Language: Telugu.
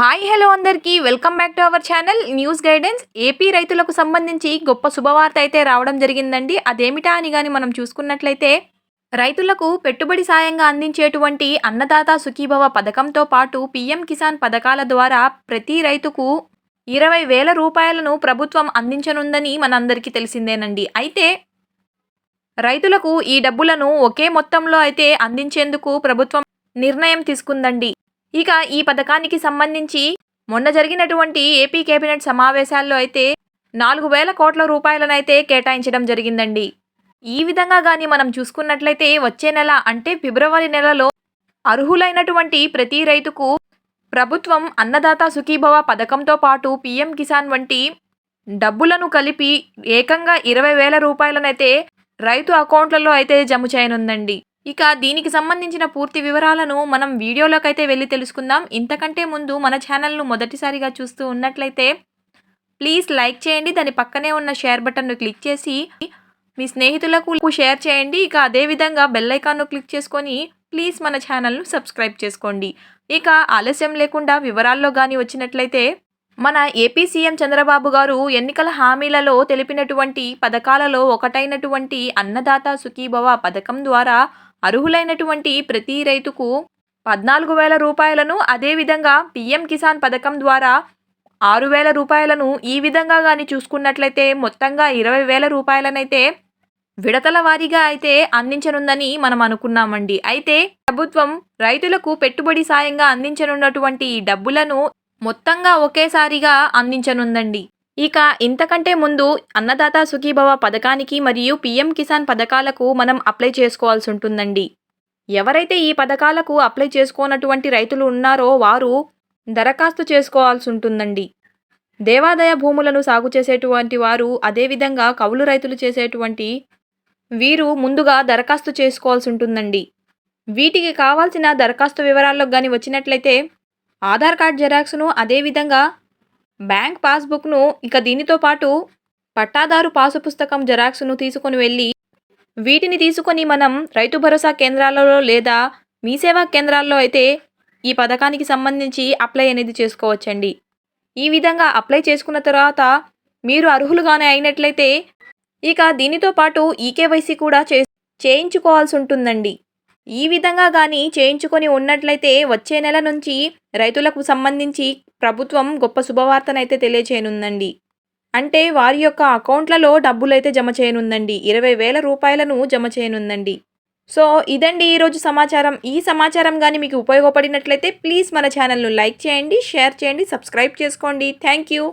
హాయ్ హలో అందరికీ. Welcome back to our channel news guidance. AP రైతులకు సంబంధించి గొప్ప శుభవార్త అయితే రావడం జరిగిందండి. అదేమిటా అని కానీ మనం చూసుకున్నట్లయితే రైతులకు పెట్టుబడి సాయంగా అందించేటువంటి అన్నదాత సుఖీభవ పథకంతో పాటు పీఎం కిసాన్ పథకాల ద్వారా ప్రతి రైతుకు ఇరవై వేల రూపాయలను ప్రభుత్వం అందించనుందని మనందరికీ తెలిసిందేనండి. అయితే రైతులకు ఈ డబ్బులను ఒకే మొత్తంలో అయితే అందించేందుకు ప్రభుత్వం నిర్ణయం తీసుకుందండి. ఇక ఈ పథకానికి సంబంధించి మొన్న జరిగినటువంటి ఏపీ కేబినెట్ సమావేశాల్లో అయితే నాలుగు వేల కోట్ల రూపాయలనైతే కేటాయించడం జరిగిందండి. ఈ విధంగా కానీ మనం చూసుకున్నట్లయితే వచ్చే నెల అంటే ఫిబ్రవరి నెలలో అర్హులైనటువంటి ప్రతి రైతుకు ప్రభుత్వం అన్నదాత సుఖీభవ పథకంతో పాటు పీఎం కిసాన్ వంటి డబ్బులను కలిపి ఏకంగా ఇరవై వేల రూపాయలనైతే రైతు అకౌంట్లలో అయితే జమ చేయనుందండి. ఇక దీనికి సంబంధించిన పూర్తి వివరాలను మనం వీడియోలోకి అయితే వెళ్ళి తెలుసుకుందాం. ఇంతకంటే ముందు మన ఛానల్ను మొదటిసారిగా చూస్తూ ఉన్నట్లయితే ప్లీజ్ లైక్ చేయండి దాని పక్కనే ఉన్న షేర్ బటన్ను క్లిక్ చేసి మీ స్నేహితులకు షేర్ చేయండి. ఇక అదేవిధంగా బెల్ ఐకాన్ను క్లిక్ చేసుకొని ప్లీజ్ మన ఛానల్ను సబ్స్క్రైబ్ చేసుకోండి. ఇక ఆలస్యం లేకుండా వివరాల్లో కానీ వచ్చినట్లయితే మన ఏపీ సీఎం చంద్రబాబు గారు ఎన్నికల హామీలలో తెలిపినటువంటి పథకాలలో ఒకటైనటువంటి అన్నదాత సుఖీభవ పథకం ద్వారా అర్హులైనటువంటి ప్రతి రైతుకు పద్నాలుగు వేల రూపాయలను అదేవిధంగా పీఎం కిసాన్ పథకం ద్వారా ఆరు వేల రూపాయలను ఈ విధంగా కానీ చూసుకున్నట్లయితే మొత్తంగా ఇరవై వేల రూపాయలనైతే విడతల వారీగా అయితే అందించనుందని మనం అనుకున్నామండి. అయితే ప్రభుత్వం రైతులకు పెట్టుబడి సాయంగా అందించనున్నటువంటి ఈ డబ్బులను మొత్తంగా ఒకేసారిగా అందించనుందండి. ఇక ఇంతకంటే ముందు అన్నదాత సుఖీభవ పథకానికి మరియు పీఎం కిసాన్ పథకాలకు మనం అప్లై చేసుకోవాల్సి ఉంటుందండి. ఎవరైతే ఈ పథకాలకు అప్లై చేసుకోనటువంటి రైతులు ఉన్నారో వారు దరఖాస్తు చేసుకోవాల్సి ఉంటుందండి. దేవాదాయ భూములను సాగు చేసేటువంటి వారు అదేవిధంగా కౌలు రైతులు చేసేటువంటి వీరు ముందుగా దరఖాస్తు చేసుకోవాల్సి ఉంటుందండి. వీటికి కావాల్సిన దరఖాస్తు వివరాల్లో కానీ వచ్చినట్లయితే ఆధార్ కార్డ్ జెరాక్స్ను అదేవిధంగా బ్యాంక్ పాస్బుక్ను ఇక దీనితో పాటు పట్టాదారు పాసు పుస్తకం జెరాక్స్ను తీసుకొని వెళ్ళి వీటిని తీసుకొని మనం రైతు భరోసా కేంద్రాలలో లేదా మీ సేవా కేంద్రాల్లో అయితే ఈ పథకానికి సంబంధించి అప్లై అనేది చేసుకోవచ్చండి. ఈ విధంగా అప్లై చేసుకున్న తర్వాత మీరు అర్హులుగానే అయినట్లయితే ఇక దీనితో పాటు ఈకేవైసీ కూడా చే చేయించుకోవాల్సి ఉంటుందండి. ఈ విధంగా కానీ చేయించుకొని ఉన్నట్లయితే వచ్చే నెల నుంచి రైతులకు సంబంధించి ప్రభుత్వం గొప్ప శుభవార్తనైతే తెలియచేయనుందండి. అంటే వారి యొక్క అకౌంట్లలో డబ్బులైతే జమ చేయనుందండి. ఇరవై వేల రూపాయలను జమ చేయనుందండి. సో ఇదండి ఈరోజు సమాచారం. ఈ సమాచారం కానీ మీకు ఉపయోగపడినట్లయితే ప్లీజ్ మన ఛానల్ను లైక్ చేయండి షేర్ చేయండి సబ్స్క్రైబ్ చేసుకోండి. Thank you.